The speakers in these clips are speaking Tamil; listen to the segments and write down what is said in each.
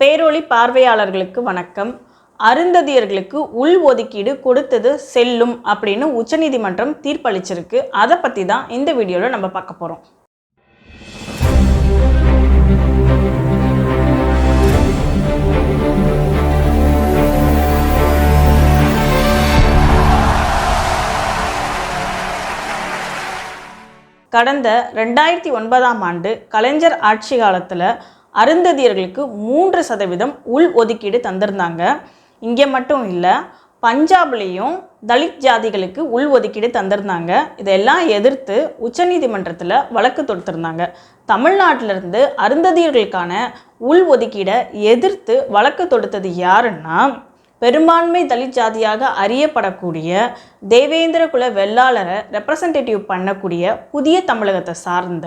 பேரொளி பார்வையாளர்களுக்கு வணக்கம். அருந்ததியர்களுக்கு உள் ஒதுக்கீடு கொடுத்தது செல்லும் அப்படின்னு உச்சநீதிமன்றம் தீர்ப்பளிச்சிருக்கு. அதை பற்றி தான் இந்த வீடியோவில் நம்ம பார்க்க போகிறோம் கடந்த ரெண்டாயிரத்தி ஒன்பதாம் ஆண்டு கலைஞர் ஆட்சி காலத்தில் அருந்ததியர்களுக்கு மூன்று சதவீதம் உள் ஒதுக்கீடு தந்திருந்தாங்க. இங்கே மட்டும் இல்லை பஞ்சாப்லேயும் தலித் ஜாதிகளுக்கு உள் ஒதுக்கீடு தந்திருந்தாங்க. இதெல்லாம் எதிர்த்து உச்சநீதிமன்றத்தில் வழக்கு தொடுத்திருந்தாங்க. தமிழ்நாட்டிலிருந்து அருந்ததியர்களுக்கான உள் ஒதுக்கீடை எதிர்த்து வழக்கு தொடுத்தது யாருன்னா பெரும்பான்மை தலித் ஜாதியாக அறியப்படக்கூடிய தேவேந்திர குல வெள்ளாளரை ரெப்ரசன்டேட்டிவ் பண்ணக்கூடிய புதிய தமிழகத்தை சார்ந்த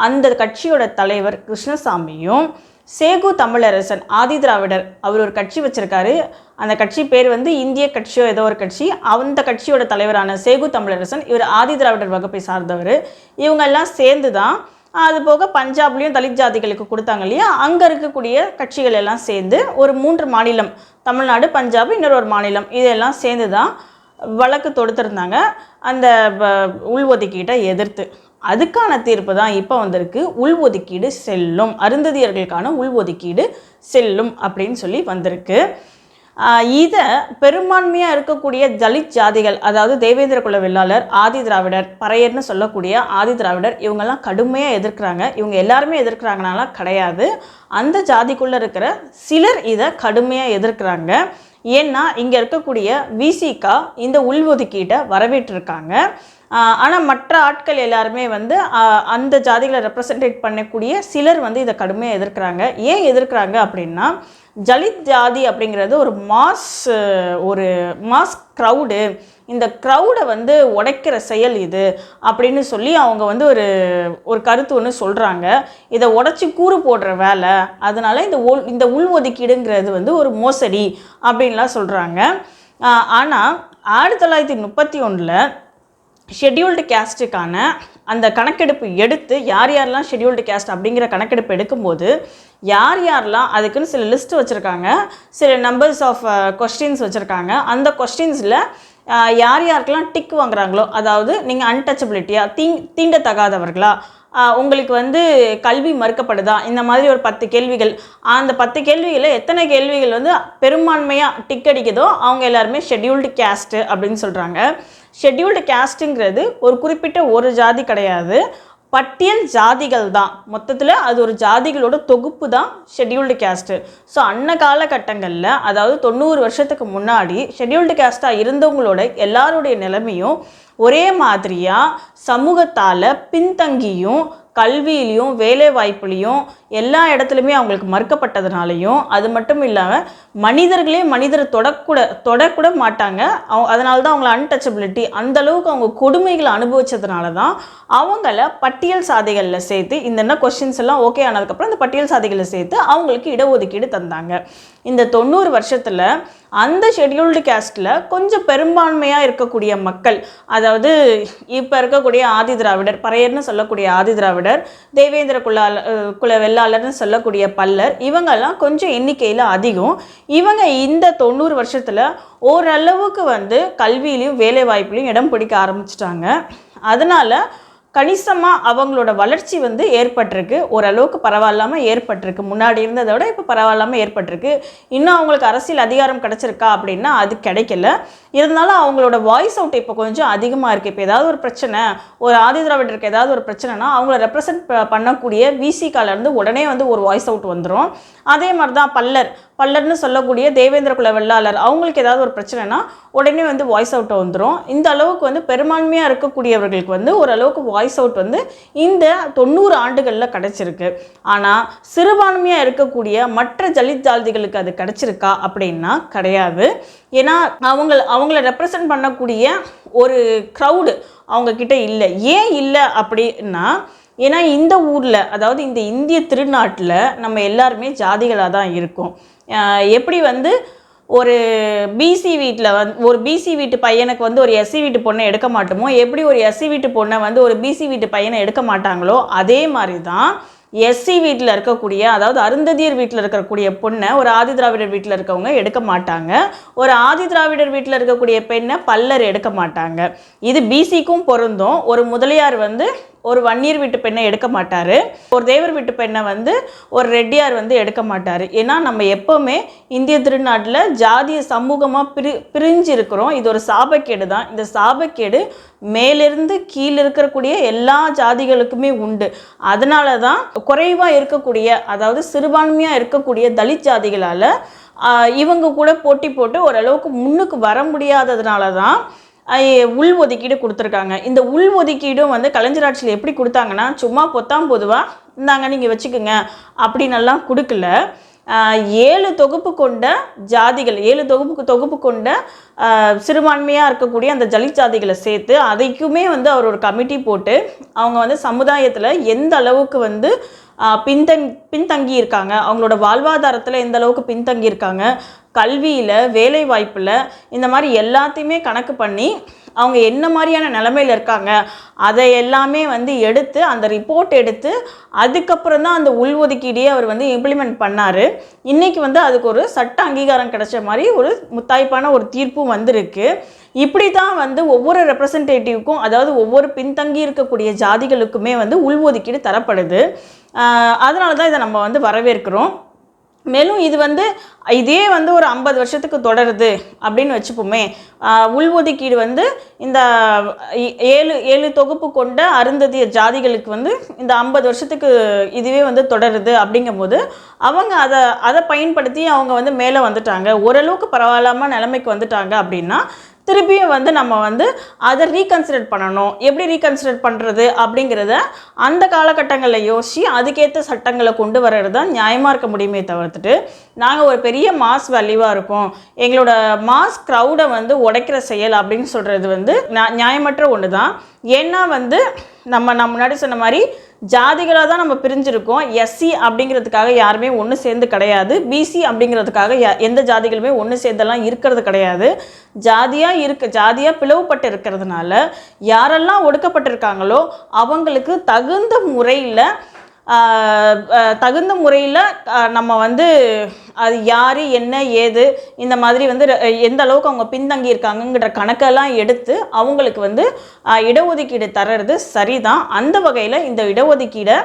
அந்த கட்சியோட தலைவர் கிருஷ்ணசாமியும் சேகு தமிழரசன் ஆதி திராவிடர் அவர் ஒரு கட்சி வச்சிருக்காரு. அந்த கட்சி பேர் வந்து இந்திய கட்சியோ ஏதோ ஒரு கட்சி. அந்த கட்சியோட தலைவரான சேகு தமிழரசன் இவர் ஆதி திராவிடர் வகுப்பை சார்ந்தவர். இவங்க எல்லாம் சேர்ந்து தான் அது போக பஞ்சாப்லேயும் தலித் ஜாதிகளுக்கு கொடுத்தாங்க இல்லையா? அங்கே இருக்கக்கூடிய கட்சிகள் எல்லாம் சேர்ந்து ஒரு மூன்று மாநிலம் தமிழ்நாடு பஞ்சாப் இன்னொரு ஒரு மாநிலம் இதெல்லாம் சேர்ந்து தான் வழக்கு தொடுத்திருந்தாங்க. அந்த ப- உள்ஒதுக்கீட்டை எதிர்த்து. அதுக்கான தீர்ப்பு தான் இப்போ வந்திருக்கு. உள்ஒதுக்கீடு செல்லும். அருந்ததியர்களுக்கான உள்ஒதுக்கீடு செல்லும் அப்படின்னு சொல்லி வந்திருக்கு. இதை பெரும்பான்மையாக இருக்கக்கூடிய தலித் ஜாதிகள் அதாவது தேவேந்திர குல வெள்ளாளர் ஆதி திராவிடர் பறையர்னு சொல்லக்கூடிய ஆதி திராவிடர் இவங்கெல்லாம் கடுமையாக எதிர்க்கிறாங்க. இவங்க எல்லாருமே எதிர்க்கிறாங்கனால கிடையாது. அந்த ஜாதிக்குள்ளே இருக்கிற சிலர் இதை கடுமையாக எதிர்க்கிறாங்க. ஏன்னா இங்கே இருக்கக்கூடிய விசிகா இந்த உள்ஒதுக்கீட்டை வரவேற்றிருக்காங்க. ஆனால் மற்ற ஆட்கள் எல்லாருமே வந்து அந்த ஜாதிகளை ரெப்ரசன்டேட் பண்ணக்கூடிய சிலர் வந்து இதை கடுமையாக எதிர்க்கிறாங்க. ஏன் எதிர்க்கிறாங்க அப்படின்னா ஜலித் ஜாதி அப்படிங்கிறது ஒரு மாஸ் ஒரு மாஸ் க்ரௌடு இந்த க்ரௌடை வந்து உடைக்கிற செயல் இது அப்படின்னு சொல்லி அவங்க வந்து ஒரு ஒரு கருத்து ஒன்று சொல்கிறாங்க இதை உடச்சி கூறு போடுற வேலை அதனால் இந்த உள் இந்த உள்ஒதுக்கீடுங்கிறது வந்து ஒரு மோசடி அப்படின்லாம் சொல்கிறாங்க ஆனால் ஆயிரத்தி தொள்ளாயிரத்தி முப்பத்தி ஒன்றில் ஷெட்யூல்டு கேஸ்ட்டுக்கான அந்த கணக்கெடுப்பு எடுத்து யார் யாரெல்லாம் ஷெட்யூல்டு கேஸ்ட் அப்படிங்கிற கணக்கெடுப்பு எடுக்கும்போது யார் யாரெல்லாம் அதுக்குன்னு சில லிஸ்ட் வச்சுருக்காங்க சில நம்பர்ஸ் ஆஃப் கொஸ்டின்ஸ் வச்சுருக்காங்க. அந்த கொஸ்டின்ஸில் uh, யார் யாருக்கெல்லாம் டிக் வாங்குறாங்களோ அதாவது நீங்கள் அன்டச்சபிலிட்டியா தீ தீண்டத்தகாதவர்களா uh, உங்களுக்கு வந்து கல்வி மறுக்கப்படுதா இந்த மாதிரி ஒரு பத்து கேள்விகள் அந்த பத்து கேள்வியில் எத்தனை கேள்விகள் வந்து பெரும்பான்மையாக டிக் அடிக்குதோ அவங்க எல்லாருமே ஷெட்யூல்டு கேஸ்ட்டு அப்படின்னு சொல்கிறாங்க ஷெட்யூல்டு கேஸ்ட்டுங்கிறது ஒரு குறிப்பிட்ட ஒரு ஜாதி கிடையாது. பட்டியல் ஜாதிகள் தான். மொத்தத்தில் அது ஒரு ஜாதிகளோட தொகுப்பு தான் ஷெட்யூல்டு கேஸ்ட்டு ஸோ அன்ன காலகட்டங்களில் அதாவது தொண்ணூறு வருஷத்துக்கு முன்னாடி ஷெட்யூல்டு கேஸ்ட்டாக இருந்தவங்களோட எல்லாருடைய நிலைமையும் ஒரே மாதிரியாக சமூகத்தால் பின்தங்கியும் கல்வியிலையும் வேலை வாய்ப்புலையும் எல்லா இடத்துலையுமே அவங்களுக்கு மறுக்கப்பட்டதுனாலையும் அது மட்டும் இல்லாமல் மனிதர்களே மனிதரை தொடக்கூட தொடக்கூட மாட்டாங்க. அவ அதனால தான் அவங்கள அன்டச்சபிலிட்டி அந்த அளவுக்கு அவங்க கொடுமைகளை அனுபவித்ததுனால தான் அவங்கள பட்டியல் சாதைகளில் சேர்த்து இந்த கொஷின்ஸ் எல்லாம் ஓகே ஆனதுக்கப்புறம் அந்த பட்டியல் சாதைகளை சேர்த்து அவங்களுக்கு இடஒதுக்கீடு தந்தாங்க. இந்த தொண்ணூறு வருஷத்தில் அந்த ஷெட்யூல்டு கேஸ்ட்டில் கொஞ்சம் பெரும்பான்மையாக இருக்கக்கூடிய மக்கள் அதாவது இப்போ இருக்கக்கூடிய ஆதி திராவிடர் பறையர்னு சொல்லக்கூடிய ஆதி திராவிடர் தேவேந்திர குலால குல வெள்ளாளர்னு சொல்லக்கூடிய பல்லர் இவங்கெல்லாம் கொஞ்சம் எண்ணிக்கையில் அதிகம். இவங்க இந்த தொண்ணூறு வருஷத்தில் ஓரளவுக்கு வந்து கல்வியிலையும் வேலைவாய்ப்புலையும் இடம் பிடிக்க ஆரம்பிச்சிட்டாங்க. அதனால் கணிசமாக அவங்களோட வளர்ச்சி வந்து ஏற்பட்டிருக்கு. ஓரளவுக்கு பரவாயில்லாமல் ஏற்பட்டிருக்கு. முன்னாடி இருந்ததை விட இப்போ பரவாயில்லாமல் ஏற்பட்டிருக்கு. இன்னும் அவங்களுக்கு அரசியல் அதிகாரம் கிடச்சிருக்கா அப்படின்னா அது கிடைக்கல. இருந்தாலும் அவங்களோட வாய்ஸ் அவுட் இப்போ கொஞ்சம் அதிகமாக இருக்குது இப்போ ஏதாவது ஒரு பிரச்சனை ஒரு ஆதி திராவிடருக்கு ஏதாவது ஒரு பிரச்சனைனா அவங்கள ரெப்ரசன்ட் பண்ணக்கூடிய விசிகாலேருந்து உடனே வந்து ஒரு வாய்ஸ் அவுட் வந்துடும் அதே மாதிரி தான் பல்லர். பல்லர்னு சொல்லக்கூடிய தேவேந்திர குல வெள்ளாளர் அவங்களுக்கு ஏதாவது ஒரு பிரச்சனைனா உடனே வந்து வாய்ஸ் அவுட் வந்துடும் இந்த அளவுக்கு வந்து பெரும்பான்மையாக இருக்கக்கூடியவர்களுக்கு வந்து ஓரளவுக்கு வாய்ஸ் அவுட் வந்து இந்த தொண்ணூறு ஆண்டுகளில் கிடச்சிருக்கு. ஆனால் சிறுபான்மையாக இருக்கக்கூடிய மற்ற ஜலித் ஜாதிகளுக்கு அது கிடச்சிருக்கா அப்படின்னா கிடையாது. ஏன்னா அவங்க அவங்கள ரெப்ரசன்ட் பண்ணக்கூடிய ஒரு க்ரௌடு அவங்கக்கிட்ட இல்லை. ஏன் இல்லை அப்படின்னா ஏன்னா இந்த ஊரில் அதாவது இந்த இந்திய திருநாட்டில் நம்ம எல்லாருமே ஜாதிகளாக தான் இருக்கோம். எப்படி வந்து ஒரு பிசி வீட்டில் வந்து ஒரு பிசி வீட்டு பையனுக்கு வந்து ஒரு எஸ்சி வீட்டு பொண்ணை எடுக்க மாட்டோமோ எப்படி ஒரு எஸ்சி வீட்டு பொண்ணை வந்து ஒரு பிசி வீட்டு பையனை எடுக்க மாட்டாங்களோ அதே மாதிரி தான் எஸ்சி வீட்டில் இருக்கக்கூடிய அதாவது அருந்ததியர் வீட்டில் இருக்கக்கூடிய பொண்ணை ஒரு ஆதி திராவிடர் வீட்டில் இருக்கவங்க எடுக்க மாட்டாங்க. ஒரு ஆதி திராவிடர் வீட்டில் இருக்கக்கூடிய பெண்ணை பல்லர் எடுக்க மாட்டாங்க. இது பிசிக்கும் பொருந்தும். ஒரு முதலியார் வந்து ஒரு வன்னியர் வீட்டு பெண்ணை எடுக்க மாட்டார். ஒரு தேவர் வீட்டு பெண்ணை வந்து ஒரு ரெட்டியார் வந்து எடுக்க மாட்டார். ஏன்னா நம்ம எப்போவுமே இந்திய திருநாட்டில் ஜாதிய சமூகமாக பிரி பிரிஞ்சு இருக்கிறோம் இது ஒரு சாபக்கேடு தான். இந்த சாபக்கேடு மேலிருந்து கீழே இருக்கக்கூடிய எல்லா ஜாதிகளுக்குமே உண்டு. அதனால தான் குறைவாக இருக்கக்கூடிய அதாவது சிறுபான்மையாக இருக்கக்கூடிய தலித் ஜாதிகளால் இவங்க கூட போட்டி போட்டு ஓரளவுக்கு முன்னுக்கு வர முடியாததுனால தான் உள் ஒதுக்கீடு கொடுத்துருக்காங்க. இந்த உள் ஒதுக்கீடும் வந்து கலைஞர் ஆட்சியில் எப்படி கொடுத்தாங்கன்னா சும்மா பொத்தாம் பொதுவாக இந்தாங்க நீங்கள் வச்சுக்கோங்க அப்படின்னெல்லாம் கொடுக்கல. ஏழு தொகுப்பு கொண்ட ஜாதிகள் ஏழு தொகுப்பு தொகுப்பு கொண்ட சிறுபான்மையாக இருக்கக்கூடிய அந்த ஜலி ஜாதிகளை சேர்த்து அதைக்குமே வந்து அவர் ஒரு கமிட்டி போட்டு அவங்க வந்து சமுதாயத்தில் எந்த அளவுக்கு வந்து பின்தங் பின்தங்கி இருக்காங்க அவங்களோட வாழ்வாதாரத்தில் எந்த அளவுக்கு பின்தங்கி இருக்காங்க கல்வியில் வேலை வாய்ப்பில் இந்த மாதிரி எல்லாத்தையுமே கணக்கு பண்ணி அவங்க என்ன மாதிரியான நிலமையில இருக்காங்க அதை எல்லாமே வந்து எடுத்து அந்த ரிப்போர்ட் எடுத்து அதுக்கப்புறம் தான் அந்த உள்ஒதுக்கீடையே அவர் வந்து இம்ப்ளிமெண்ட் பண்ணார். இன்றைக்கி வந்து அதுக்கு ஒரு சட்ட அங்கீகாரம் கிடைச்ச மாதிரி ஒரு முத்தாய்ப்பான ஒரு தீர்ப்பும் வந்திருக்கு. இப்படி தான் வந்து ஒவ்வொரு ரெப்ரசன்டேட்டிவ்க்கும் அதாவது ஒவ்வொரு பின்தங்கி இருக்கக்கூடிய ஜாதிகளுக்குமே வந்து உள்ஒதுக்கீடு தரப்படுது. அதனால தான் இதை நம்ம வந்து வரவேற்கிறோம். மேலும் இது வந்து இதே வந்து ஒரு ஐம்பது வருஷத்துக்கு தொடருது அப்படின்னு வச்சுப்போமே. உள் உள்ஒதுக்கீடு வந்து இந்த ஏழு ஏழு தொகுப்பு கொண்ட அருந்ததிய ஜாதிகளுக்கு வந்து இந்த ஐம்பது வருஷத்துக்கு இதுவே வந்து தொடருது அப்படிங்கும்போது அவங்க அதை அதை பயன்படுத்தி அவங்க வந்து மேலே வந்துட்டாங்க. ஓரளவுக்கு பரவாயில்லாமல் நிலைமைக்கு வந்துட்டாங்க அப்படின்னா திருப்பியும் வந்து நம்ம வந்து அதை ரீகன்சிடர் பண்ணணும். எப்படி ரீகன்சிடர் பண்ணுறது அப்படிங்கிறத அந்த காலகட்டங்களில் யோசித்து அதுக்கேற்ற சட்டங்களை கொண்டு வர்றது தான் நியாயமாக இருக்க முடியுமே தவிர்த்துட்டு நாங்கள் ஒரு பெரிய மாஸ் வேல்யூவாக இருக்கோம். எங்களோட மாஸ் க்ரௌடை வந்து உடைக்கிற செயல் அப்படின்னு சொல்கிறது வந்து நியா- நியாயமற்ற ஒன்று தான் ஏன்னா வந்து நம்ம நான் முன்னாடி சொன்ன மாதிரி ஜாதிகளாக தான் நம்ம பிரிஞ்சிருக்கோம். எஸ்சி அப்படிங்கிறதுக்காக யாருமே ஒன்று சேர்ந்து கிடையாது. பிசி அப்படிங்கிறதுக்காக யா- எந்த ஜாதிகளுமே ஒன்று சேர்ந்தெல்லாம் இருக்கிறது கிடையாது. ஜாதியாக இருக்க ஜாதியாக பிளவுபட்டு இருக்கிறதுனால யாரெல்லாம் ஒடுக்கப்பட்டிருக்காங்களோ அவங்களுக்கு தகுந்த முறையில் தகுந்த முறையில் நம்ம வந்து அது யார் என்ன ஏது இந்த மாதிரி வந்து எந்த அளவுக்கு அவங்க பின்தங்கி இருக்காங்கங்கிற கணக்கெல்லாம் எடுத்து அவங்களுக்கு வந்து இடஒதுக்கீடு தர்றது சரிதான். அந்த வகையில் இந்த இடஒதுக்கீடை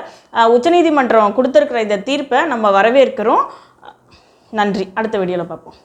உச்சநீதிமன்றம் கொடுத்துருக்கிற இந்த தீர்ப்பை நம்ம வரவேற்கிறோம். நன்றி. அடுத்த வீடியோவில் பார்ப்போம்.